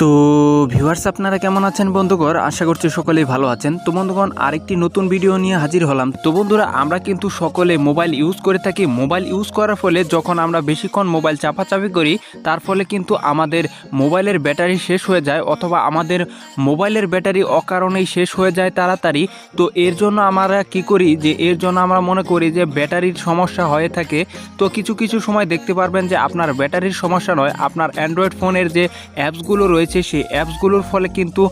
তো ভিউয়ার্স আপনারা কেমন আছেন বন্ধুগণ? আশা করছি সকলেই ভালো আছেন। তো বন্ধুগণ, আরেকটি নতুন ভিডিও নিয়ে হাজির হলাম। তো বন্ধুরা, আমরা কিন্তু সকলে মোবাইল ইউজ করে থাকি। মোবাইল ইউজ করার ফলে যখন আমরা বেশিক্ষণ মোবাইল চাপাচাপি করি, তার ফলে কিন্তু আমাদের মোবাইলের ব্যাটারি শেষ হয়ে যায় অথবা আমাদের মোবাইলের ব্যাটারি অকারণেই শেষ হয়ে যায় তাড়াতাড়ি। তো এর জন্য আমরা কি করি যে, এর জন্য আমরা মনে করি যে ব্যাটারির সমস্যা হয়ে থাকে। তো কিছু কিছু সময় দেখতে পারবেন যে, আপনার ব্যাটারির সমস্যা নয়। আপনার অ্যান্ড্রয়েড ফোনের যে অ্যাপসগুলো রয়েছে, সেই অ্যাপসগুলোর ফলে কিন্তু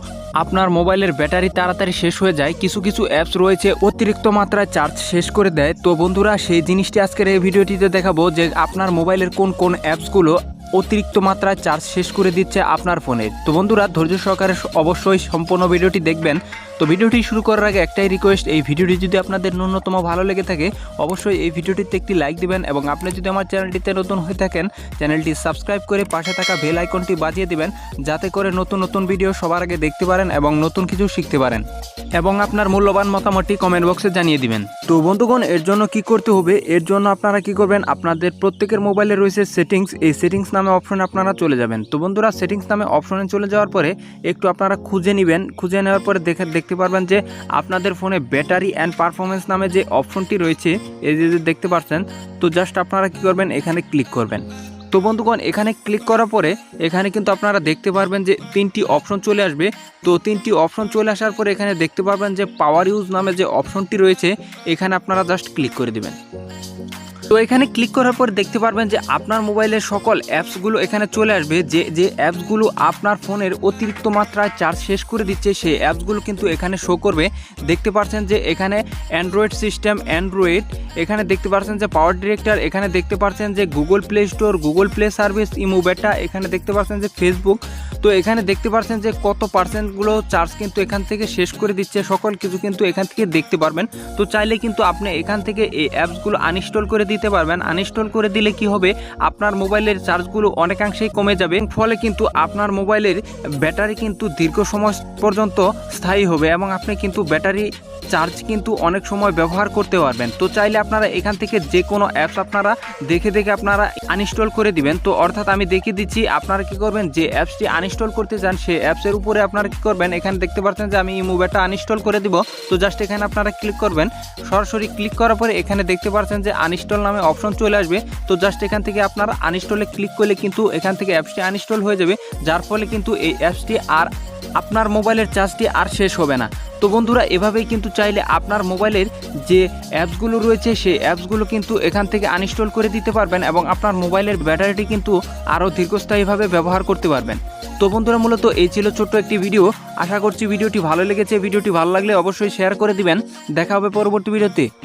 আপনার মোবাইলের ব্যাটারি তাড়াতাড়ি শেষ হয়ে যায়। কিছু কিছু অ্যাপস রয়েছে, অতিরিক্ত মাত্রায় চার্জ শেষ করে দেয়। তো বন্ধুরা, সেই জিনিসটি আজকের এই ভিডিওটিতে দেখাবো যে আপনার মোবাইলের কোন কোন অ্যাপসগুলো অতিরিক্ত মাত্রায় চার্জ শেষ করে দিচ্ছে আপনার ফোনে। তো বন্ধুরা, ধৈর্য সহকারে অবশ্যই সম্পূর্ণ ভিডিওটি দেখবেন। তো ভিডিওটি শুরু করার আগে একটাই রিকোয়েস্ট এই ভিডিওটি যদি আপনাদের ন্যূনতম ভালো লেগে থাকে, অবশ্যই এই ভিডিওটিতে একটি লাইক দিবেন এবং আপনি যদি আমার চ্যানেলটিতে নতুন হয়ে থাকেন, চ্যানেলটি সাবস্ক্রাইব করে পাশে থাকা বেল আইকনটি বাজিয়ে দিবেন, যাতে করে নতুন নতুন ভিডিও সবার আগে দেখতে পারেন এবং নতুন কিছু শিখতে পারেন। এবং আপনার মূল্যবান মতামতটি কমেন্ট বক্সে জানিয়ে দিবেন। তো বন্ধুগণ, এর জন্য কি করতে হবে? এর জন্য আপনারা কি করবেন? আপনাদের প্রত্যেকের মোবাইলে রয়েছে সেটিংস এই সেটিংস নামে অপশনে আপনারা চলে যাবেন। তো বন্ধুরা সেটিংস নামে অপশনে চলে যাওয়ার পরে একটু আপনারা খুঁজে নেবেন। খুঁজে নেওয়ার পরে দেখে দেখতে পারবেন যে আপনাদের ফোনে ব্যাটারি অ্যান্ড পারফরমেন্স নামে যে অপশনটি রয়েছে, এই যে দেখতে পাচ্ছেন, তো জাস্ট আপনারা কি করবেন? এখানে ক্লিক করবেন। তো বন্ধুগণ, এখানে ক্লিক করার পরে এখানে কিন্তু আপনারা দেখতে পারবেন যে তিনটি অপশন চলে আসবে। তো তিনটি অপশন চলে আসার পরে এখানে দেখতে পারবেন যে পাওয়ার ইউজ নামে যে অপশনটি রয়েছে, এখানে আপনারা জাস্ট ক্লিক করে দিবেন। তো এখানে ক্লিক করার পর দেখতে পারবেন যে আপনার মোবাইলের সকল অ্যাপসগুলো এখানে চলে আসবে। যে যে অ্যাপসগুলো আপনার ফোনের অতিরিক্ত মাত্রায় চার্জ শেষ করে দিচ্ছে, সেই অ্যাপসগুলো কিন্তু এখানে শো করবে। দেখতে পাচ্ছেন যে এখানে অ্যান্ড্রয়েড সিস্টেম অ্যান্ড্রয়েড এখানে দেখতে পাচ্ছেন যে পাওয়ার ডিরেক্টর এখানে দেখতে পাচ্ছেন যে Google Play Store Google Play service imo beta এখানে দেখতে পাচ্ছেন যে ফেসবুক তো এখানে দেখতে পারছেন যে কত পার্সেন্টগুলো চার্জ কিন্তু এখান থেকে শেষ করে দিচ্ছে, সকল কিছু কিন্তু এখান থেকে দেখতে পারবেন। তো চাইলে কিন্তু আপনি এখান থেকে এই অ্যাপসগুলো আনইনস্টল করে দিতে পারবেন। আনইনস্টল করে দিলে কি হবে? আপনার মোবাইলের চার্জগুলো অনেকাংশেই কমে যাবে। ফলে কিন্তু আপনার মোবাইলের ব্যাটারি কিন্তু দীর্ঘ সময় পর্যন্ত স্থায়ী হবে এবং আপনি কিন্তু ব্যাটারি চার্জ কিন্তু অনেক সময় ব্যবহার করতে পারবেন। তো চাইলে আপনারা এখান থেকে যে কোনো অ্যাপস আপনারা দেখে দেখে আপনারা আনইনস্টল করে দিবেন। তো অর্থাৎ আমি দেখিয়ে দিচ্ছি, আপনারা কি করবেন? যে অ্যাপসটি আনইনস্টল করতে চান সেই অ্যাপসের উপরে আপনারা কি করবেন? এখানে দেখতে পাচ্ছেন যে আমি মুভিটা আনইনস্টল করে দিব। তো জাস্ট এখানে আপনারা ক্লিক করবেন। সরাসরি ক্লিক করার পরে এখানে দেখতে পাচ্ছেন যে আনইনস্টল নামে অপশন চলে আসবে। তো জাস্ট এখান থেকে আপনারা আনইনস্টলে ক্লিক করলে কিন্তু এখান থেকে অ্যাপসটি আনইনস্টল হয়ে যাবে। যার ফলে কিন্তু এই অ্যাপসটি আর আপনার মোবাইলের চার্জটি আর শেষ হবে না। তো বন্ধুরা, এভাবেই কিন্তু চাইলে আপনার মোবাইলের যে অ্যাপসগুলো রয়েছে, সেই অ্যাপসগুলো কিন্তু এখান থেকে আনইনস্টল করে দিতে পারবেন এবং আপনার মোবাইলের ব্যাটারিটি কিন্তু আরও দীর্ঘস্থায়ীভাবে ব্যবহার করতে পারবেন। তো বন্ধুরা, মূলত এই ছিল ছোট্ট একটি ভিডিও। আশা করছি ভিডিওটি ভালো লেগেছে। ভিডিওটি ভালো লাগলে অবশ্যই শেয়ার করে দিবেন। দেখা হবে পরবর্তী ভিডিওতে।